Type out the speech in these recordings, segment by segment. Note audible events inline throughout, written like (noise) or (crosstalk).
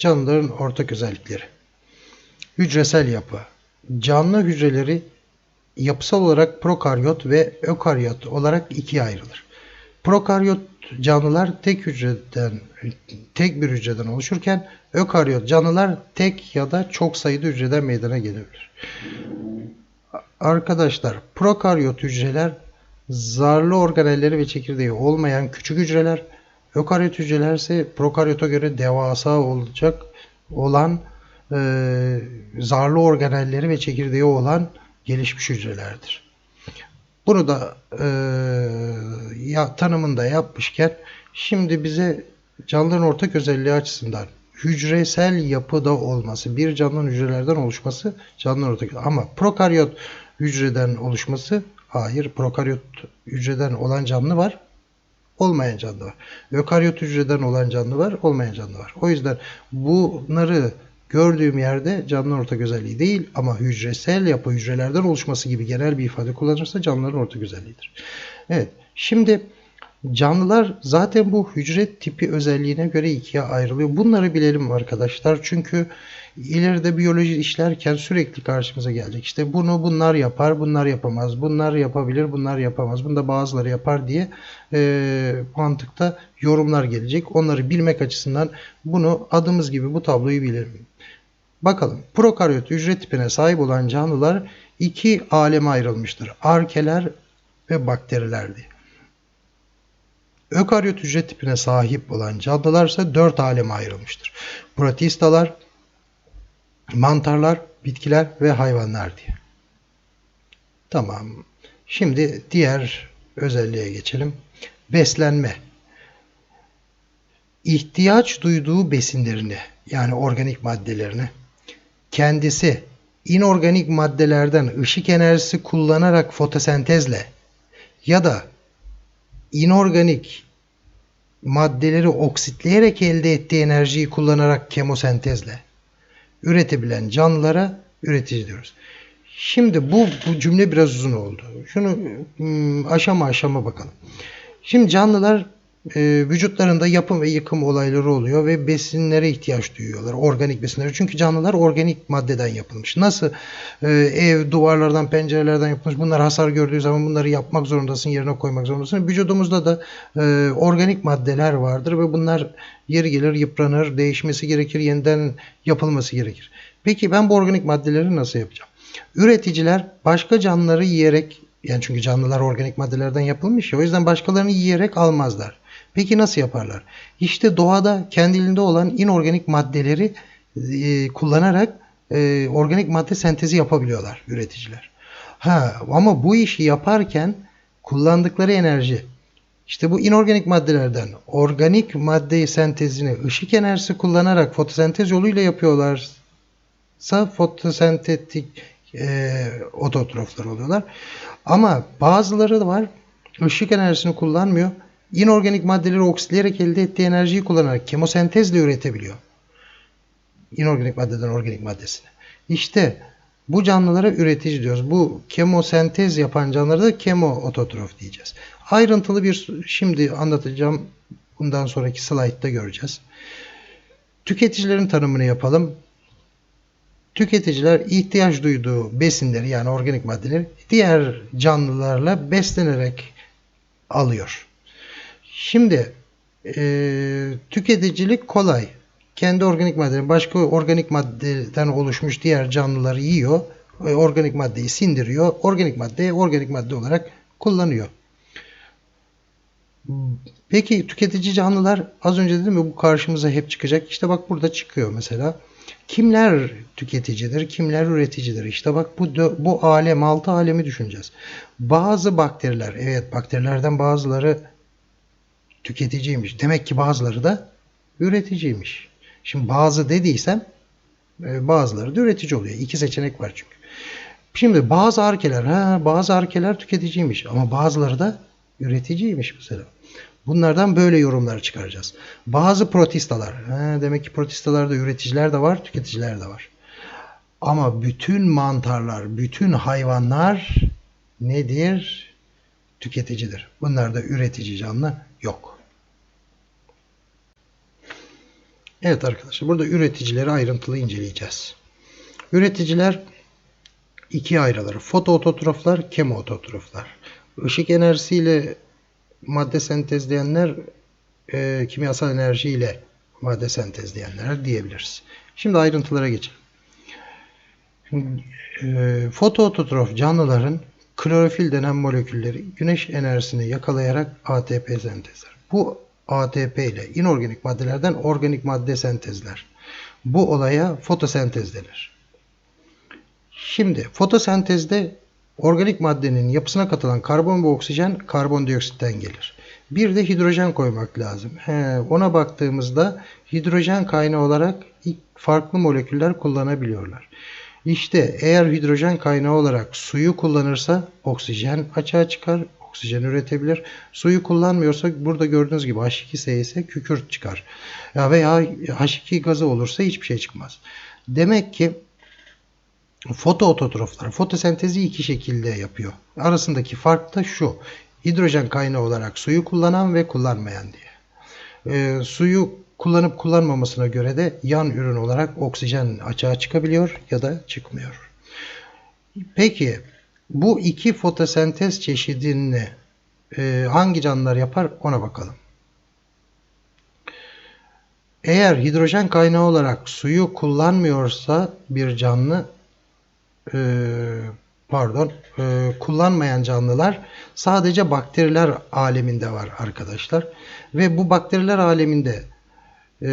Canlıların ortak özellikleri. Hücresel yapı. Canlı hücreleri yapısal olarak prokaryot ve ökaryot olarak ikiye ayrılır. Prokaryot canlılar tek hücreden tek bir hücreden oluşurken ökaryot canlılar tek ya da çok sayıda hücreden meydana gelebilir. Arkadaşlar prokaryot hücreler zarlı organelleri ve çekirdeği olmayan küçük hücreler, ökaryot hücreler ise prokaryota göre devasa olacak olan e, zarlı organelleri ve çekirdeği olan gelişmiş hücrelerdir. Bunu da e, ya, tanımında yapmışken şimdi bize canlıların ortak özelliği açısından hücresel yapıda olması, bir canlının hücrelerden oluşması canlıların ortak ama prokaryot hücreden oluşması hayır. Prokaryot hücreden olan canlı var, olmayan canlı var. Ökaryot hücreden olan canlı var, olmayan canlı var. O yüzden bunları gördüğüm yerde canlıların ortak özelliği değil ama hücresel yapı hücrelerden oluşması gibi genel bir ifade kullanırsa canlıların ortak özelliğidir. Evet. Şimdi canlılar zaten bu hücre tipi özelliğine göre ikiye ayrılıyor. Bunları bilelim arkadaşlar. Çünkü ileride biyoloji işlerken sürekli karşımıza gelecek. İşte bunu bunlar yapar, bunlar yapamaz. Bunlar yapabilir, bunlar yapamaz. Bunda bazıları yapar diye e, mantıkta yorumlar gelecek. Onları bilmek açısından bunu adımız gibi bu tabloyu bilelim. Bakalım prokaryot hücre tipine sahip olan canlılar iki aleme ayrılmıştır. Arkeler ve bakteriler diye. Ökaryot hücre tipine sahip olan canlılar ise dört aleme ayrılmıştır. Protistalar, mantarlar, bitkiler ve hayvanlar diye. Tamam. Şimdi diğer özelliğe geçelim. Beslenme. İhtiyaç duyduğu besinlerini yani organik maddelerini kendisi inorganik maddelerden ışık enerjisi kullanarak fotosentezle ya da inorganik maddeleri oksitleyerek elde ettiği enerjiyi kullanarak kemosentezle üretebilen canlılara üretici diyoruz. Şimdi bu, bu cümle biraz uzun oldu. Şunu hmm, aşama aşama bakalım. Şimdi canlılar e, vücutlarında yapım ve yıkım olayları oluyor ve besinlere ihtiyaç duyuyorlar. Organik besinlere. Çünkü canlılar organik maddeden yapılmış. Nasıl e, ev duvarlardan, pencerelerden yapılmış. Bunlar hasar gördüğü zaman bunları yapmak zorundasın, yerine koymak zorundasın. Vücudumuzda da e, organik maddeler vardır ve bunlar yeri gelir yıpranır, değişmesi gerekir, yeniden yapılması gerekir. Peki ben bu organik maddeleri nasıl yapacağım? Üreticiler başka canlıları yiyerek yani çünkü canlılar organik maddelerden yapılmış ya o yüzden başkalarını yiyerek almazlar. Peki nasıl yaparlar? İşte doğada kendiliğinde olan inorganik maddeleri e, kullanarak e, organik madde sentezi yapabiliyorlar üreticiler. Ha ama bu işi yaparken kullandıkları enerji işte bu inorganik maddelerden organik madde sentezini ışık enerjisi kullanarak fotosentez yoluyla yapıyorlarsa fotosentetik e, ototroflar oluyorlar. Ama bazıları da var ışık enerjisini kullanmıyor inorganik maddeleri oksitleyerek elde ettiği enerjiyi kullanarak kemosentezle üretebiliyor. İnorganik maddeden organik maddesini. İşte bu canlılara üretici diyoruz. Bu kemosentez yapan canlılara da kemoototrof diyeceğiz. Ayrıntılı bir şimdi anlatacağım. Bundan sonraki slaytta göreceğiz. Tüketicilerin tanımını yapalım. Tüketiciler ihtiyaç duyduğu besinleri yani organik maddeleri diğer canlılarla beslenerek alıyor. Şimdi e, tüketicilik kolay. Kendi organik maddeleri başka organik maddeden oluşmuş diğer canlıları yiyor. E, organik maddeyi sindiriyor. Organik maddeyi organik madde olarak kullanıyor. Peki tüketici canlılar az önce dedim mi bu karşımıza hep çıkacak. İşte bak burada çıkıyor mesela. Kimler tüketicidir, kimler üreticidir? İşte bak bu bu alem, altı alemi düşüneceğiz. Bazı bakteriler, evet bakterilerden bazıları tüketiciymiş. Demek ki bazıları da üreticiymiş. Şimdi bazı dediysem e, bazıları da üretici oluyor. İki seçenek var çünkü. Şimdi bazı arkeler, ha, bazı arkeler tüketiciymiş ama bazıları da üreticiymiş mesela. Bunlardan böyle yorumlar çıkaracağız. Bazı protistalar, ha, demek ki protistalarda üreticiler de var, tüketiciler de var. Ama bütün mantarlar, bütün hayvanlar nedir? Tüketicidir. Bunlarda üretici canlı yok. Evet arkadaşlar burada üreticileri ayrıntılı inceleyeceğiz. Üreticiler ikiye ayrılır. Fotoototroflar, kemoototroflar. Işık enerjisiyle madde sentezleyenler e, kimyasal enerjiyle madde sentezleyenler diyebiliriz. Şimdi ayrıntılara geçelim. E, fotoototrof canlıların klorofil denen molekülleri güneş enerjisini yakalayarak ATP sentezler. Bu ATP ile inorganik maddelerden organik madde sentezler. Bu olaya fotosentez denir. Şimdi fotosentezde organik maddenin yapısına katılan karbon ve oksijen karbondioksitten gelir. Bir de hidrojen koymak lazım. He, ona baktığımızda hidrojen kaynağı olarak farklı moleküller kullanabiliyorlar. İşte eğer hidrojen kaynağı olarak suyu kullanırsa oksijen açığa çıkar, oksijen üretebilir. Suyu kullanmıyorsa burada gördüğünüz gibi H2S ise kükürt çıkar. Ya veya H2 gazı olursa hiçbir şey çıkmaz. Demek ki fotoototroflar fotosentezi iki şekilde yapıyor. Arasındaki fark da şu. Hidrojen kaynağı olarak suyu kullanan ve kullanmayan diye. E, suyu kullanıp kullanmamasına göre de yan ürün olarak oksijen açığa çıkabiliyor ya da çıkmıyor. Peki bu iki fotosentez çeşidini e, hangi canlılar yapar ona bakalım. Eğer hidrojen kaynağı olarak suyu kullanmıyorsa bir canlı e, pardon e, kullanmayan canlılar sadece bakteriler aleminde var arkadaşlar. Ve bu bakteriler aleminde e,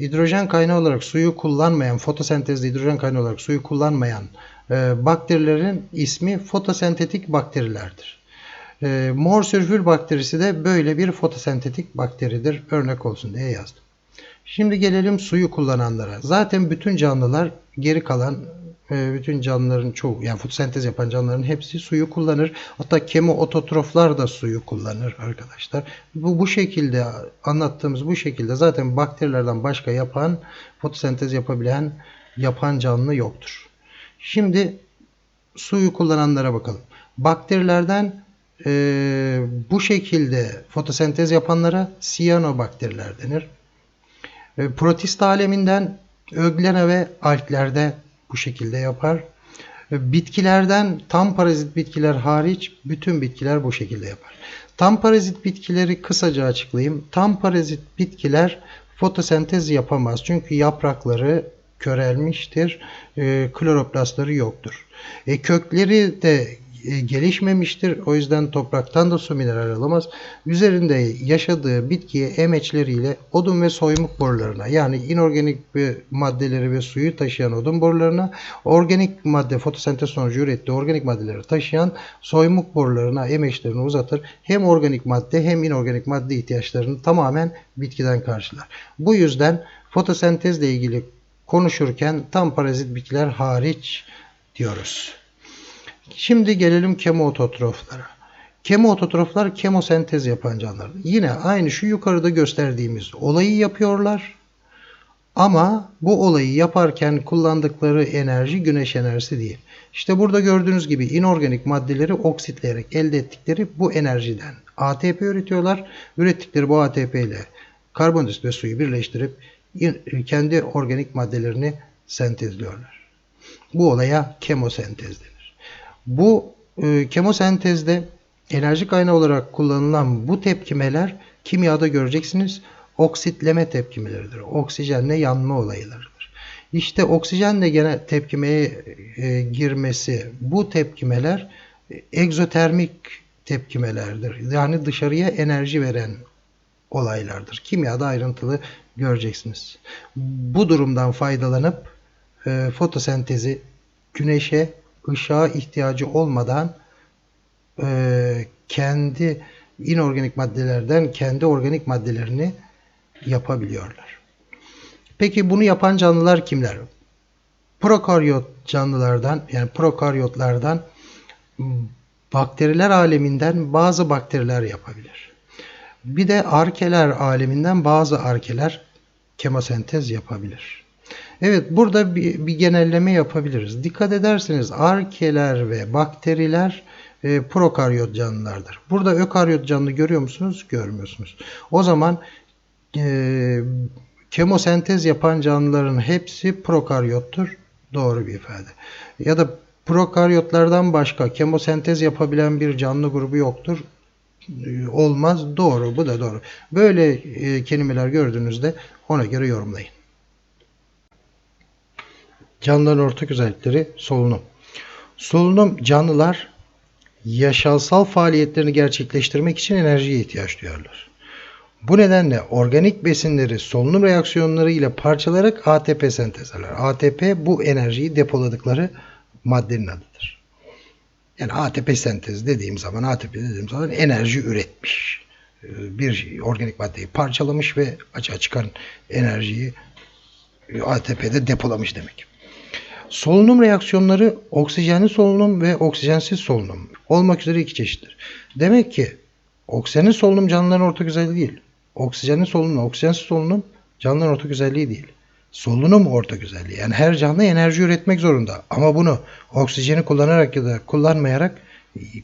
hidrojen kaynağı olarak suyu kullanmayan, fotosentezde hidrojen kaynağı olarak suyu kullanmayan e, bakterilerin ismi fotosentetik bakterilerdir. E, mor sülfür bakterisi de böyle bir fotosentetik bakteridir. Örnek olsun diye yazdım. Şimdi gelelim suyu kullananlara. Zaten bütün canlılar geri kalan e, bütün canlıların çoğu yani fotosentez yapan canlıların hepsi suyu kullanır. Hatta kemoototroflar da suyu kullanır arkadaşlar. Bu bu şekilde anlattığımız bu şekilde zaten bakterilerden başka yapan fotosentez yapabilen yapan canlı yoktur. Şimdi suyu kullananlara bakalım. Bakterilerden e, bu şekilde fotosentez yapanlara siyanobakteriler denir. E, protist aleminden öglene ve alklerde bu şekilde yapar. E, bitkilerden tam parazit bitkiler hariç bütün bitkiler bu şekilde yapar. Tam parazit bitkileri kısaca açıklayayım. Tam parazit bitkiler fotosentez yapamaz. Çünkü yaprakları körelmiştir. E, kloroplastları yoktur. E, kökleri de gelişmemiştir. O yüzden topraktan da su mineral alamaz. Üzerinde yaşadığı bitkiye emeçleriyle odun ve soymuk borularına yani inorganik maddeleri ve suyu taşıyan odun borularına, organik madde fotosentez sonucu ürettiği organik maddeleri taşıyan soymuk borularına emeçlerini uzatır. Hem organik madde hem inorganik madde ihtiyaçlarını tamamen bitkiden karşılar. Bu yüzden fotosentezle ilgili konuşurken tam parazit bitkiler hariç diyoruz. Şimdi gelelim kemoototroflara. Kemoototroflar kemosentez yapan canlılar. Yine aynı şu yukarıda gösterdiğimiz olayı yapıyorlar. Ama bu olayı yaparken kullandıkları enerji güneş enerjisi değil. İşte burada gördüğünüz gibi inorganik maddeleri oksitleyerek elde ettikleri bu enerjiden ATP üretiyorlar. Ürettikleri bu ATP ile karbondioksit ve suyu birleştirip kendi organik maddelerini sentezliyorlar. Bu olaya kemosentez denir. Bu e, kemosentezde enerji kaynağı olarak kullanılan bu tepkimeler kimyada göreceksiniz oksitleme tepkimeleridir. Oksijenle yanma olaylarıdır. İşte oksijenle gene tepkimeye e, girmesi bu tepkimeler e, egzotermik tepkimelerdir. Yani dışarıya enerji veren olaylardır. Kimyada ayrıntılı göreceksiniz. Bu durumdan faydalanıp e, fotosentezi güneşe ışığa ihtiyacı olmadan e, kendi inorganik maddelerden kendi organik maddelerini yapabiliyorlar. Peki bunu yapan canlılar kimler? Prokaryot canlılardan yani prokaryotlardan bakteriler aleminden bazı bakteriler yapabilir. Bir de arkeler aleminden bazı arkeler kemosentez yapabilir. Evet burada bir, bir genelleme yapabiliriz. Dikkat ederseniz arkeler ve bakteriler e, prokaryot canlılardır. Burada ökaryot canlı görüyor musunuz? Görmüyorsunuz. O zaman e, kemosentez yapan canlıların hepsi prokaryottur. Doğru bir ifade. Ya da prokaryotlardan başka kemosentez yapabilen bir canlı grubu yoktur. Ee, Olmaz. Doğru. Bu da doğru. Böyle e, kelimeler gördüğünüzde ona göre yorumlayın. Canlıların ortak özellikleri solunum. Solunum canlılar yaşamsal faaliyetlerini gerçekleştirmek için enerjiye ihtiyaç duyarlar. Bu nedenle organik besinleri solunum reaksiyonları ile parçalayarak ATP sentezlerler. ATP bu enerjiyi depoladıkları maddenin adıdır. Yani ATP sentez dediğim zaman ATP dediğim zaman enerji üretmiş. Ee, Bir organik maddeyi parçalamış ve açığa çıkan enerjiyi ATP'de depolamış demek. Solunum reaksiyonları oksijenli solunum ve oksijensiz solunum olmak üzere iki çeşittir. Demek ki oksijenli solunum canlıların ortak özelliği değil. Oksijenli solunum, oksijensiz solunum canlıların ortak özelliği değil. Solunum ortak özelliği. Yani her canlı enerji üretmek zorunda. Ama bunu oksijeni kullanarak ya da kullanmayarak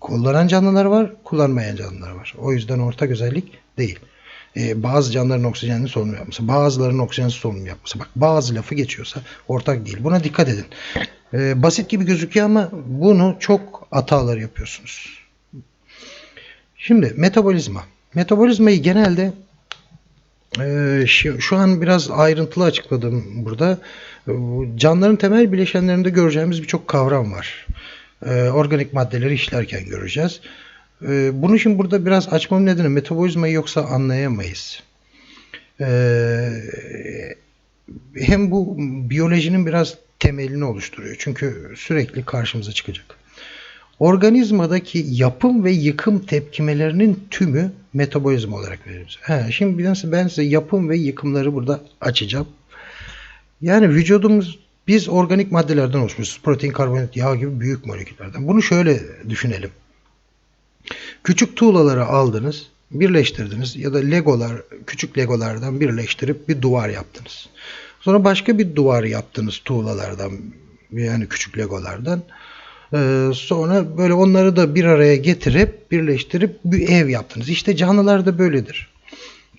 kullanan canlılar var, kullanmayan canlılar var. O yüzden ortak özellik değil. Ee, bazı canlıların oksijenli solunum yapması, bazılarının oksijensiz solunum yapması. Bak bazı lafı geçiyorsa ortak değil. Buna dikkat edin. Ee, basit gibi gözüküyor ama bunu çok hatalar yapıyorsunuz. Şimdi metabolizma. Metabolizmayı genelde e, şu, şu an biraz ayrıntılı açıkladım burada. E, Canlıların temel bileşenlerinde göreceğimiz birçok kavram var. E, Organik maddeleri işlerken göreceğiz. E, Bunu şimdi burada biraz açmam nedeni metabolizmayı yoksa anlayamayız. E, Hem bu biyolojinin biraz temelini oluşturuyor. Çünkü sürekli karşımıza çıkacak. Organizmadaki yapım ve yıkım tepkimelerinin tümü metabolizma olarak veririz. Şimdi nasıl ben size yapım ve yıkımları burada açacağım. Yani vücudumuz biz organik maddelerden oluşmuşuz. Protein, karbonhidrat, yağ gibi büyük moleküllerden. Bunu şöyle düşünelim. Küçük tuğlaları aldınız, birleştirdiniz ya da legolar, küçük legolardan birleştirip bir duvar yaptınız. Sonra başka bir duvar yaptınız tuğlalardan yani küçük legolardan. Ee, sonra böyle onları da bir araya getirip birleştirip bir ev yaptınız. İşte canlılar da böyledir.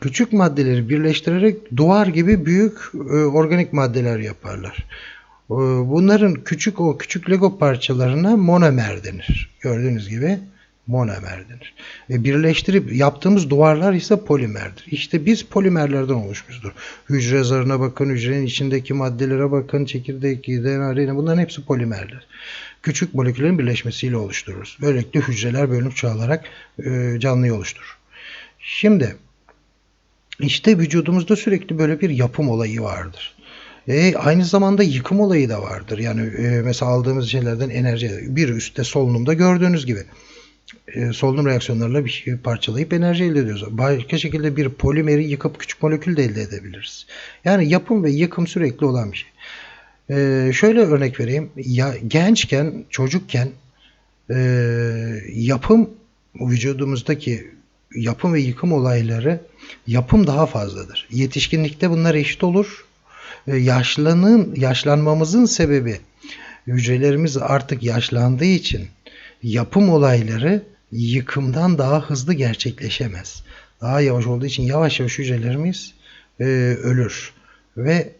Küçük maddeleri birleştirerek duvar gibi büyük e, organik maddeler yaparlar. E, bunların küçük o küçük Lego parçalarına monomer denir. Gördüğünüz gibi monomer denir. Ve birleştirip yaptığımız duvarlar ise polimerdir. İşte biz polimerlerden oluşmuştur. Hücre zarına bakın, hücrenin içindeki maddelere bakın, çekirdek, DNA, bunların hepsi polimerler küçük moleküllerin birleşmesiyle oluştururuz. Böylelikle hücreler bölünüp çoğalarak e, canlıyı oluşturur. Şimdi işte vücudumuzda sürekli böyle bir yapım olayı vardır. E, aynı zamanda yıkım olayı da vardır. Yani e, mesela aldığımız şeylerden enerji bir üstte solunumda gördüğünüz gibi e, solunum reaksiyonlarıyla bir şey parçalayıp enerji elde ediyoruz. Başka şekilde bir polimeri yıkıp küçük molekül de elde edebiliriz. Yani yapım ve yıkım sürekli olan bir şey. Ee, şöyle örnek vereyim. Ya gençken, çocukken e, yapım vücudumuzdaki yapım ve yıkım olayları yapım daha fazladır. Yetişkinlikte bunlar eşit olur. E, yaşlanın yaşlanmamızın sebebi hücrelerimiz artık yaşlandığı için yapım olayları yıkımdan daha hızlı gerçekleşemez. Daha yavaş olduğu için yavaş yavaş hücrelerimiz e, ölür ve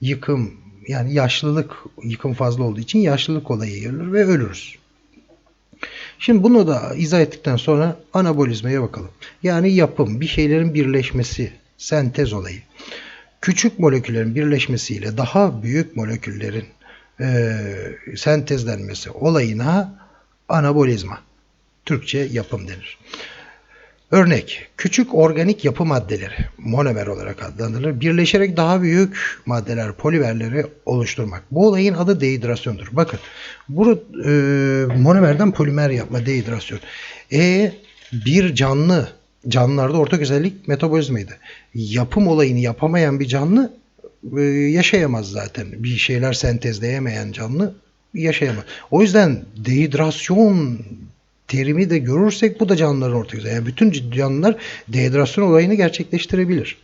yıkım yani yaşlılık yıkım fazla olduğu için yaşlılık olayı gelir ve ölürüz. Şimdi bunu da izah ettikten sonra anabolizmaya bakalım. Yani yapım, bir şeylerin birleşmesi, sentez olayı. Küçük moleküllerin birleşmesiyle daha büyük moleküllerin e, sentezlenmesi olayına anabolizma. Türkçe yapım denir. Örnek, küçük organik yapı maddeleri, monomer olarak adlandırılır, birleşerek daha büyük maddeler, polimerleri oluşturmak. Bu olayın adı dehidrasyondur. Bakın, bu e, monomerden polimer yapma, dehidrasyon. E bir canlı, canlılarda ortak özellik metabolizmaydı. Yapım olayını yapamayan bir canlı e, yaşayamaz zaten. Bir şeyler sentezleyemeyen canlı yaşayamaz. O yüzden dehidrasyon terimi de görürsek bu da canlıların ortak. Yani bütün canlılar dehidrasyon olayını gerçekleştirebilir.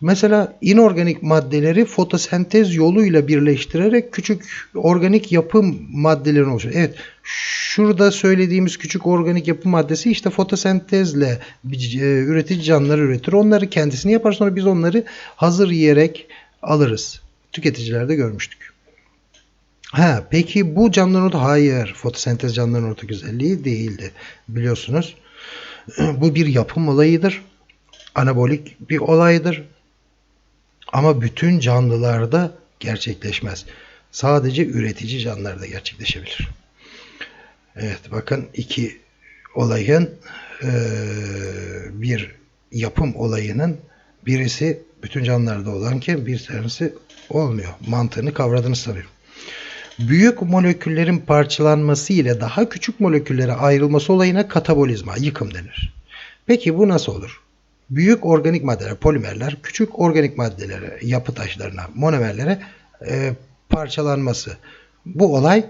Mesela inorganik maddeleri fotosentez yoluyla birleştirerek küçük organik yapı maddelerini oluşturuyor. Evet, şurada söylediğimiz küçük organik yapı maddesi işte fotosentezle e, üretici canlılar üretir. Onları kendisini yapar sonra biz onları hazır yiyerek alırız. Tüketicilerde görmüştük. Ha, peki bu canlıların orta hayır. Fotosentez canlıların ortak özelliği değildi. Biliyorsunuz. (clears throat) Bu bir yapım olayıdır. Anabolik bir olaydır. Ama bütün canlılarda gerçekleşmez. Sadece üretici canlılarda gerçekleşebilir. Evet bakın iki olayın eee, bir yapım olayının birisi bütün canlılarda olanken bir tanesi olmuyor. Mantığını kavradınız sanıyorum. Büyük moleküllerin parçalanması ile daha küçük moleküllere ayrılması olayına katabolizma, yıkım denir. Peki bu nasıl olur? Büyük organik maddeler, polimerler, küçük organik maddelere, yapı taşlarına, monomerlere e, parçalanması. Bu olay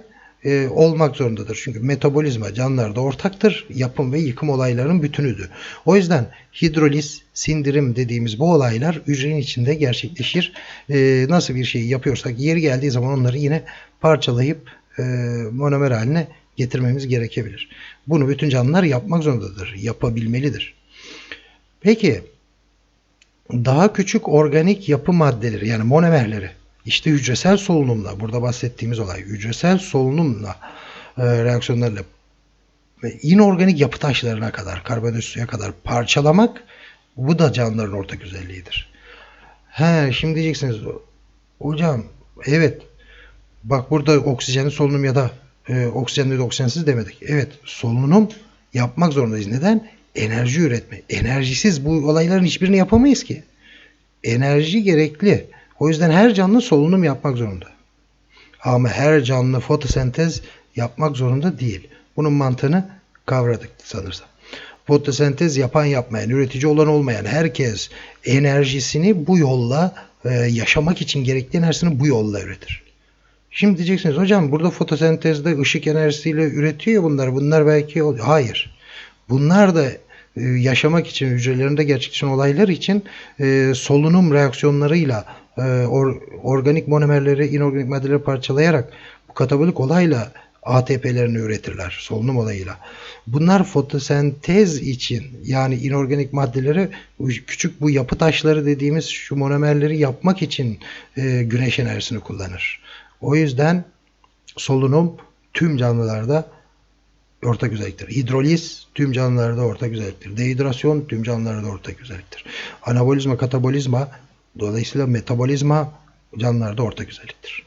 e, olmak zorundadır. Çünkü metabolizma canlılarda ortaktır. Yapım ve yıkım olaylarının bütünüdür. O yüzden hidroliz, sindirim dediğimiz bu olaylar hücrenin içinde gerçekleşir. E, nasıl bir şey yapıyorsak yeri geldiği zaman onları yine parçalayıp e, monomer haline getirmemiz gerekebilir. Bunu bütün canlılar yapmak zorundadır. Yapabilmelidir. Peki daha küçük organik yapı maddeleri yani monomerleri işte hücresel solunumla burada bahsettiğimiz olay hücresel solunumla e, reaksiyonlarla ve inorganik yapı taşlarına kadar karbondioksit suya kadar parçalamak bu da canlıların ortak özelliğidir. He, şimdi diyeceksiniz hocam evet bak burada oksijenli solunum ya da e, oksijenli oksijensiz demedik. Evet solunum yapmak zorundayız. Neden? Enerji üretme. Enerjisiz bu olayların hiçbirini yapamayız ki. Enerji gerekli. O yüzden her canlı solunum yapmak zorunda. Ama her canlı fotosentez yapmak zorunda değil. Bunun mantığını kavradık sanırsam. Fotosentez yapan yapmayan, üretici olan olmayan herkes enerjisini bu yolla e, yaşamak için gerekli enerjisini bu yolla üretir. Şimdi diyeceksiniz hocam burada fotosentezde ışık enerjisiyle üretiyor bunlar. Bunlar belki hayır. Bunlar da e, yaşamak için hücrelerinde gerçekleşen olaylar için e, solunum reaksiyonlarıyla e, or- organik monomerleri inorganik maddeleri parçalayarak bu katabolik olayla ATP'lerini üretirler solunum olayıyla. Bunlar fotosentez için yani inorganik maddeleri küçük bu yapı taşları dediğimiz şu monomerleri yapmak için güneş enerjisini kullanır. O yüzden solunum tüm canlılarda ortak özelliktir. Hidroliz tüm canlılarda ortak özelliktir. Dehidrasyon tüm canlılarda ortak özelliktir. Anabolizma, katabolizma dolayısıyla metabolizma canlılarda ortak özelliktir.